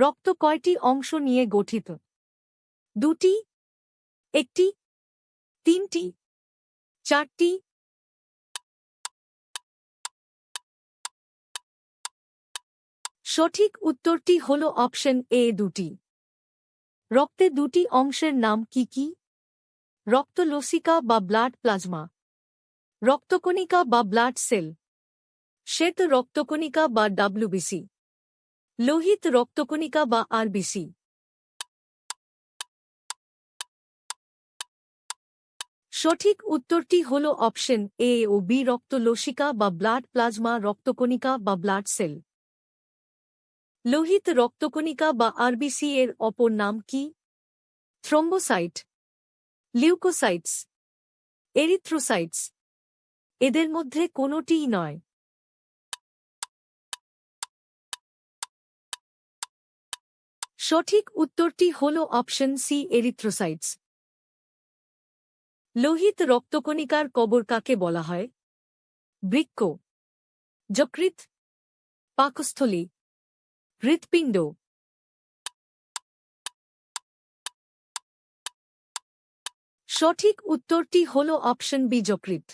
রক্ত কয়টি অংশ নিয়ে গঠিত? দুটি, একটি, তিনটি, চারটি? সঠিক উত্তরটি হল অপশন এ দুটি। রক্তে দুটি অংশের নাম কি কি? রক্তলসিকা বা ব্লাড প্লাজমা। রক্তকণিকা বা ব্লাড সেল। শ্বেত রক্তকণিকা বা ডাব্লিউবিসি। লোহিত রক্তকণিকা বা আরবিসি। সঠিক উত্তরটি হল অপশন এ ও বি রক্তলসিকা বা ব্লাড প্লাজমা রক্তকণিকা বা ব্লাড সেল। লোহিত রক্তকণিকা বা আরবিসি এর অপর নাম কি? থ্রম্বোসাইট। লিউকোসাইটস। এরিথ্রোসাইটস। এদের মধ্যে কোনোটিই নয়। সঠিক উত্তরটি হল অপশন সি এরিথ্রোসাইটস লোহিত রক্তকণিকার কবর কাকে বলা হয়? বৃক্ক যকৃত পাকস্থলী, হৃৎপিণ্ড। সঠিক উত্তরটি হল অপশন বি যকৃত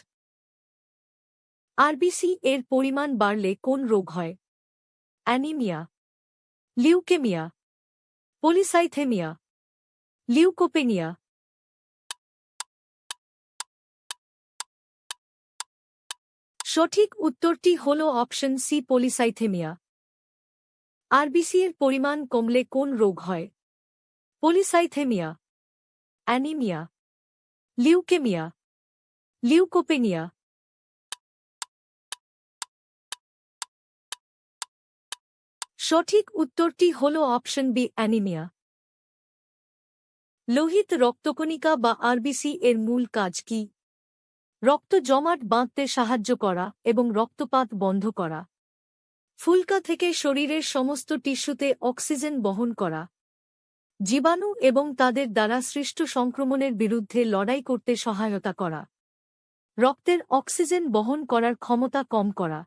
আরবিসি এর পরিমাণ বাড়লে কোন রোগ হয়? অ্যানিমিয়া, লিউকেমিয়া পলিসাইথেমিয়া লিউকোপেনিয়া সঠিক উত্তরটি হল অপশন সি পলিসাইথেমিয়া আরবিসি এর পরিমাণ কমলে কোন রোগ হয়? পলিসাইথেমিয়া অ্যানিমিয়া লিউকেমিয়া লিউকোপেনিয়া সঠিক উত্তরটি হল অপশন বি, অ্যানিমিয়া। লোহিত রক্তকণিকা বা আরবিসি এর মূল কাজ কি? রক্ত জমাট বাঁধতে সাহায্য করা এবং রক্তপাত বন্ধ করা। ফুলকা থেকে শরীরের সমস্ত টিস্যুতে অক্সিজেন বহন করা। জীবাণু এবং তাদের দ্বারা সৃষ্ট সংক্রমণের বিরুদ্ধে লড়াই করতে সহায়তা করা। রক্তের অক্সিজেন বহন করার ক্ষমতা কম করা।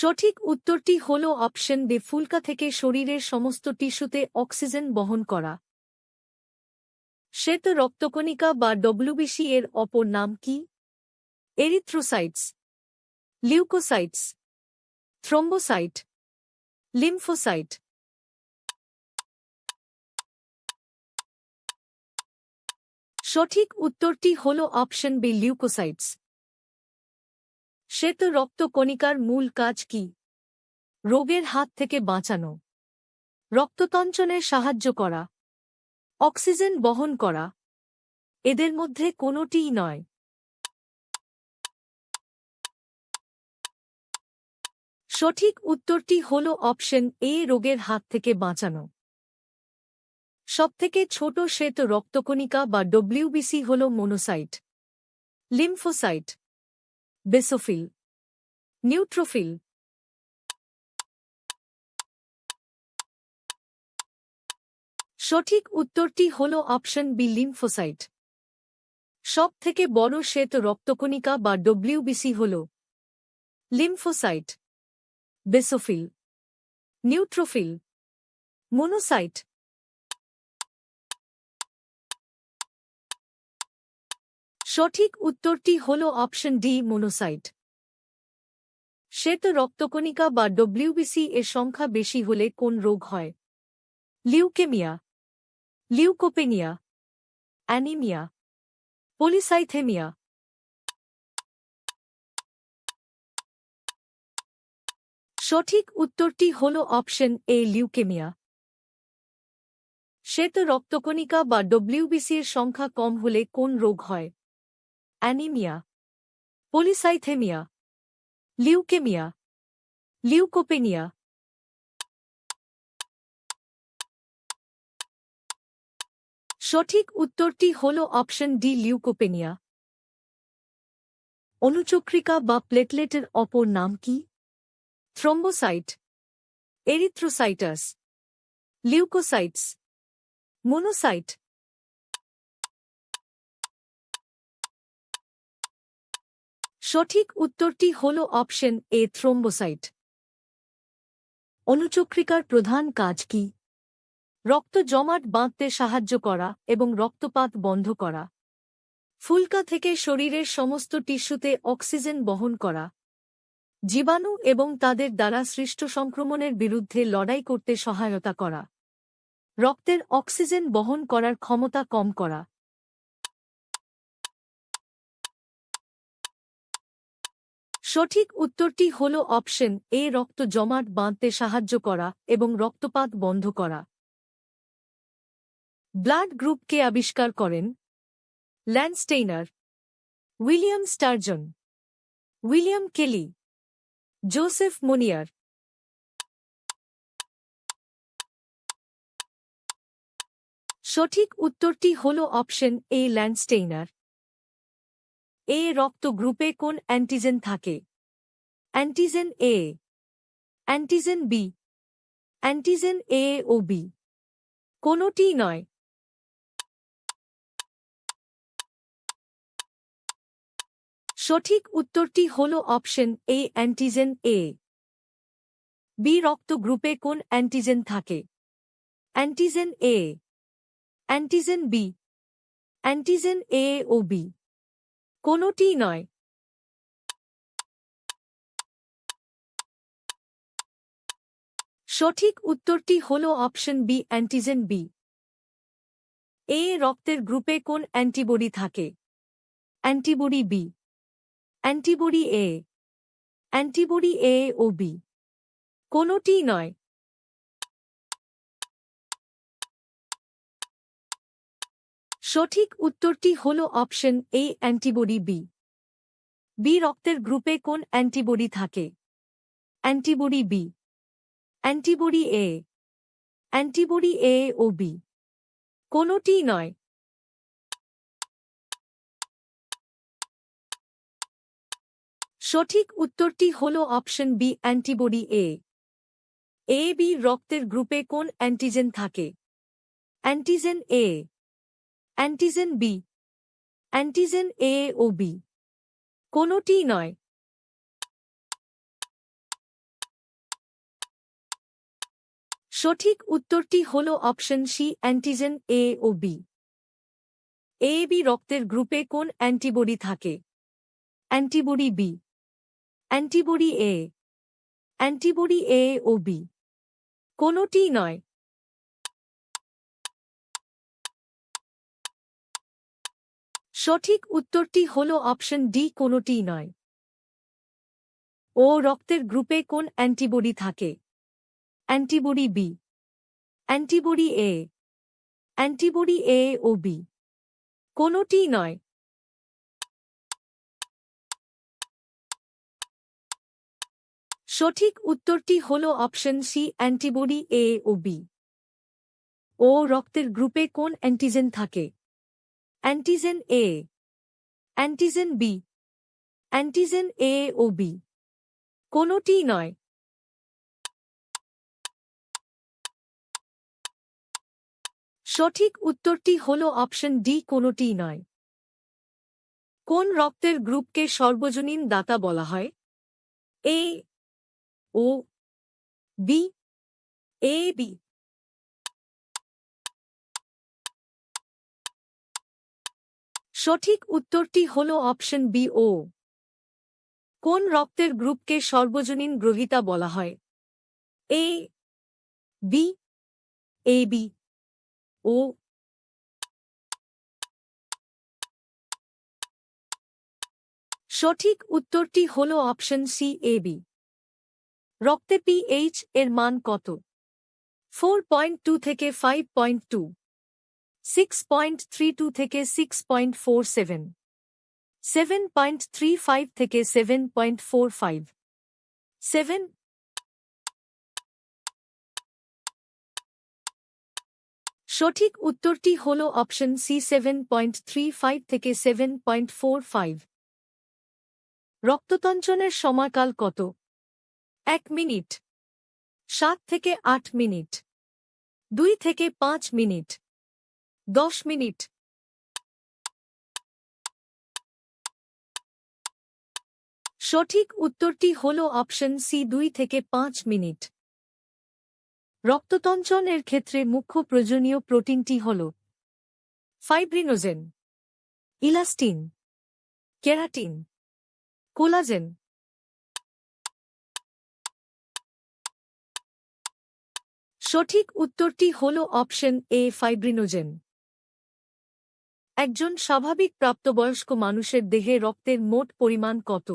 সঠিক উত্তরটি হল অপশন বি, ফুলকা থেকে শরীরের সমস্ত টিস্যুতে অক্সিজেন বহন করা। শ্বেত রক্তকণিকা বা ডব্লিউবিসি এর অপর নাম কি? Erythrocytes, leucocytes, thrombocyte, lymphocyte. সঠিক উত্তরটি হল অপশন বি, লিউকোসাইটস। শ্বেত রক্তকণিকার মূল কাজ কি? রোগের হাত থেকে বাঁচানো। রক্ততঞ্চনের সাহায্য করা। অক্সিজেন বহন করা। এদের মধ্যে কোনোটিই নয়। সঠিক উত্তরটি হল অপশন এ, রোগের হাত থেকে বাঁচানো। সবথেকে ছোট শ্বেত রক্তকণিকা বা ডব্লিউবিসি হল মোনোসাইট। লিম্ফোসাইট। বেসোফিল নিউট্রোফিল সঠিক উত্তরটি হল অপশন বি, লিম্ফোসাইট। সব থেকে বড় শ্বেত রক্তকণিকা বা ডব্লিউবিসি হল লিম্ফোসাইট। বেসোফিল নিউট্রোফিল মোনোসাইট সঠিক উত্তরটি হল অপশন ডি, মোনোসাইট। শ্বেত রক্তকণিকা বা ডব্লিউবিসি এর সংখ্যা বেশি হলে কোন রোগ হয়? Leukaemia, leucopenia, anaemia, polycythaemia. সঠিক উত্তরটি হল অপশন এ, লিউকেমিয়া। শ্বেত রক্তকণিকা বা ডব্লিউবিসি এর সংখ্যা কম হলে কোন রোগ হয়? Anaemia, polycythaemia, leukaemia, leukopenia. সঠিক উত্তরটি হল অপশন ডি, লিউকোপেনিয়া। অনুচক্রিকা বা প্লেটলেটের অপর নাম কি? Thrombocyte, erythrocytes, leucocytes, monocyte. সঠিক উত্তরটি হল অপশন এ, থ্রোম্বোসাইট। অনুচক্রিকার প্রধান কাজ কি? রক্ত জমাট বাঁধতে সাহায্য করা এবং রক্তপাত বন্ধ করা। ফুলকা থেকে শরীরের সমস্ত টিস্যুতে অক্সিজেন বহন করা। জীবাণু এবং তাদের দ্বারা সৃষ্ট সংক্রমণের বিরুদ্ধে লড়াই করতে সহায়তা করা। রক্তের অক্সিজেন বহন করার ক্ষমতা কম করা। সঠিক উত্তরটি হল অপশন এ, রক্ত জমাট বাঁধতে সাহায্য করা এবং রক্তপাত বন্ধ করা। ব্লাড গ্রুপকে আবিষ্কার করেন Landsteiner William Sturgeon, William Kelly, Joseph Monier. সঠিক উত্তরটি হল অপশন এ ল্যান্ডস্টেইনার এ রক্ত গ্রুপে কোন অ্যান্টিজেন থাকে? Antigen A antigen B antigen A O B কোনটি নয়? সঠিক উত্তরটি হল option A antigen A B রক্ত গ্রুপে কোন অ্যান্টিজেন থাকে? Antigen A antigen B antigen A O B কোনটি নয়। সঠিক উত্তরটি হল option B antigen B A রক্তের গ্রুপে কোন অ্যান্টিবডি থাকে? Antibody B antibody A antibody A O B কোনটি নয়। সঠিক উত্তরটি হল option A, antibody B. B রক্তের গ্রুপে কোন অ্যান্টিবডি থাকে? Antibody B. Antibody A. Antibody A O B. কোনটি নয়। সঠিক উত্তরটি হল option B, antibody A. A B রক্তের গ্রুপে কোন অ্যান্টিজেন থাকে? Antigen A. Antigen B antigen A O B কোনটি নয়। সঠিক উত্তরটি হল অপশন সি অ্যান্টিজেন এ ও বি এ বি রক্তের গ্রুপে কোন অ্যান্টিবডি থাকে? Antibody B antibody A antibody A O B কোনটি নয়। সঠিক উত্তরটি হল অপশন ডি, কোনটি নয়। ও রক্তের গ্রুপে কোন অ্যান্টিবডি থাকে? Antibody B, antibody A antibody A O B, কোনটি নয়। সঠিক উত্তরটি হল অপশন সি, অ্যান্টিবডি এ ও বি। ও রক্তের গ্রুপে কোন অ্যান্টিজেন থাকে? Antigen A antigen B antigen A O B কোনটি নয়। সঠিক উত্তরটি হল অপশন ডি কোনটি নয়। কোন রক্তের গ্রুপকে সর্বজনীন দাতা বলা হয়? এ ও বি এ বি সঠিক উত্তরটি হল অপশন বি ও। কোন রক্তের গ্রুপকে সর্বজনীন গ্রহিতা বলা হয়? A, B A, B, O. সঠিক উত্তরটি হল অপশন সি, এ, বি। রক্তে পিএইচ এর মান কত? ফোর পয়েন্ট টু থেকে five point two. Six point three two থেকে six point four seven seven point three five থেকে seven point four five seven সঠিক উত্তরটি হল option C seven point three five থেকে সেভেন পয়েন্ট ফোর ফাইভ রক্ততঞ্চনের সময়কাল কত? এক মিনিট, সাত থেকে আট মিনিট, দুই থেকে পাঁচ মিনিট দশ মিনিট। সঠিক উত্তরটি হল অপশন সি দুই থেকে পাঁচ মিনিট। রক্ততঞ্চনের ক্ষেত্রে মুখ্য প্রয়োজনীয় প্রোটিনটি হল ফাইব্রিনোজেন ইলাস্টিন কেরাটিন কোলাজেন সঠিক উত্তরটি হল অপশন এ ফাইব্রিনোজেন একজন স্বাভাবিক প্রাপ্তবয়স্ক মানুষের দেহে রক্তের মোট পরিমাণ কত?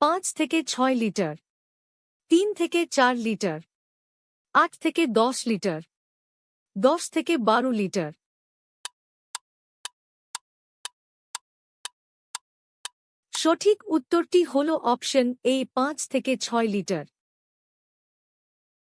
পাঁচ থেকে ছয় লিটার, তিন থেকে চার লিটার, আট থেকে দশ লিটার, দশ থেকে বারো লিটার। সঠিক উত্তরটি হল অপশন এ, পাঁচ থেকে ছয় লিটার।